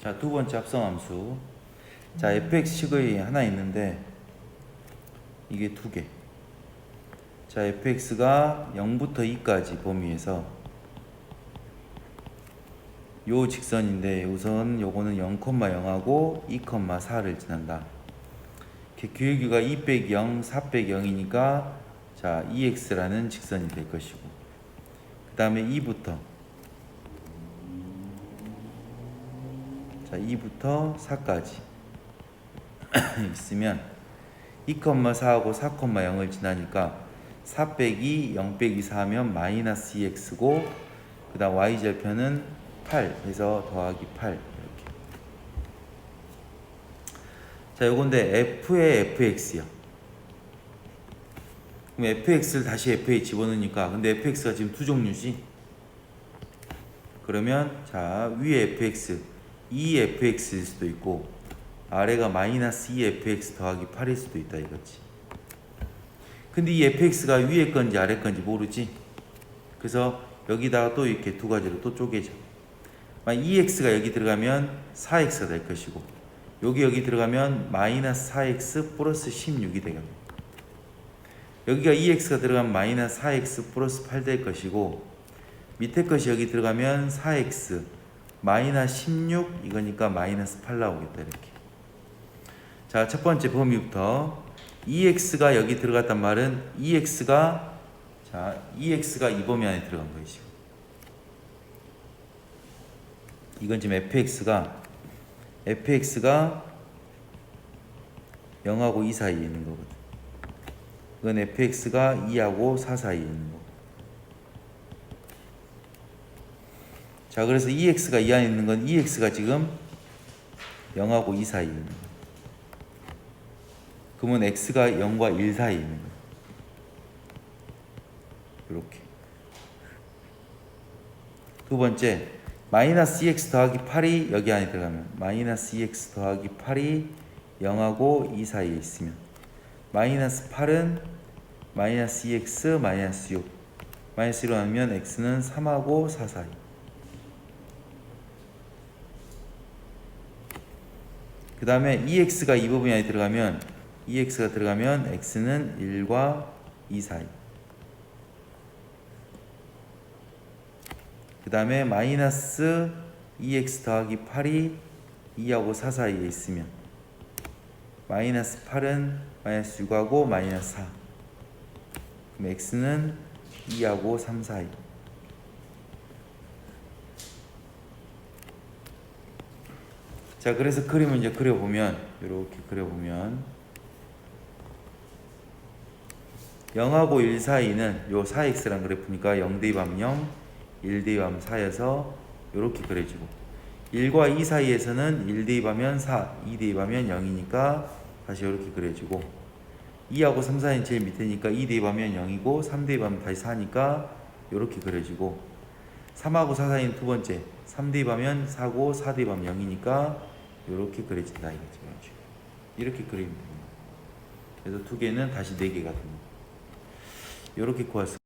자, 두 번째 합성함수. 자, fx식의 하나 있는데 이게 두 개. 자, fx가 0부터 2까지 범위에서 요 직선인데 우선 요거는 0,0하고 2,4를 지난다. 기울기가 2 빼기 0, 4 빼기 0이니까 자, 2x라는 직선이 될 것이고 그 다음에 2부터 자, 2부터 4까지 있으면 2,4하고 4,0을 지나니까 4 빼기 0 빼기 4면 마이너스 2x고 그 다음 y절편은 8 해서 더하기 8 이렇게. 자 요건데 f의 fx요 그럼 fx를 다시 f에 집어넣으니까 근데 fx가 지금 두 종류지? 그러면 자 위에 fx 2fx일 수도 있고 아래가 마이너스 2fx 더하기 8일 수도 있다 이거지. 근데 이 fx가 위에 건지 아래 건지 모르지? 그래서 여기다가 또 이렇게 두 가지로 또 쪼개져 만약 2x가 여기 들어가면 4x가 될 것이고 여기 여기 들어가면 마이너스 4x 플러스 16이 되겠네. 여기가 2x가 들어가면 마이너스 4x 플러스 8 될 것이고 밑에 것이 여기 들어가면 4x 마이너스 16 이거니까 마이너스 8 나오겠다 이렇게. 자 첫 번째 범위부터 2x가 여기 들어갔단 말은 2x가 자 2x가 이 범위 안에 들어간 거예요 지금. 이건 지금 fx가 fx가 0하고 2 사이에 있는 거거든. 이건 fx가 2하고 4 사이에 있는 거. 자, 그래서 2x가 이 안에 있는 건 2x가 지금 0하고 2 사이에 있는 거. 그러면 x가 0과 1 사이에 있는 거. 이렇게. 두 번째, 마이너스 2x 더하기 8이 여기 안에 들어가면 마이너스 2x 더하기 8이 0하고 2 사이에 있으면 마이너스 8은 마이너스 2x 마이너스 6 마이너스 1로 하면 x는 3하고 4 사이 그 다음에 2x가 이 부분이 안에 들어가면 2x가 들어가면 x는 1과 2 사이. 그 다음에 마이너스 2x 더하기 8이 2하고 4 사이에 있으면 마이너스 8은 마이너스 6하고 마이너스 4 그럼 x는 2하고 3 사이 자 그래서 그림을 이제 그려보면 이렇게 그려보면. 0하고 1 사이는 요 4x란 그래프니까 0 대입하면 0 1 대입하면 4여서 이렇게 그려지고. 1과 2 사이에서는 1 대입하면 4, 2 대입하면 0이니까 다시 이렇게 그려지고. 2하고 3 사이는 제일 밑에니까 2 대입하면 0이고 3 대입하면 다시 4니까 이렇게 그려지고. 3하고 4 사이는 두 번째 3 대입하면 4고 4 대입하면 0이니까 이렇게 그려진다 이거죠 이렇게 그리면 됩니다. 그래서 두 개는 다시 네 개가 됩니다. 이렇게 구할 수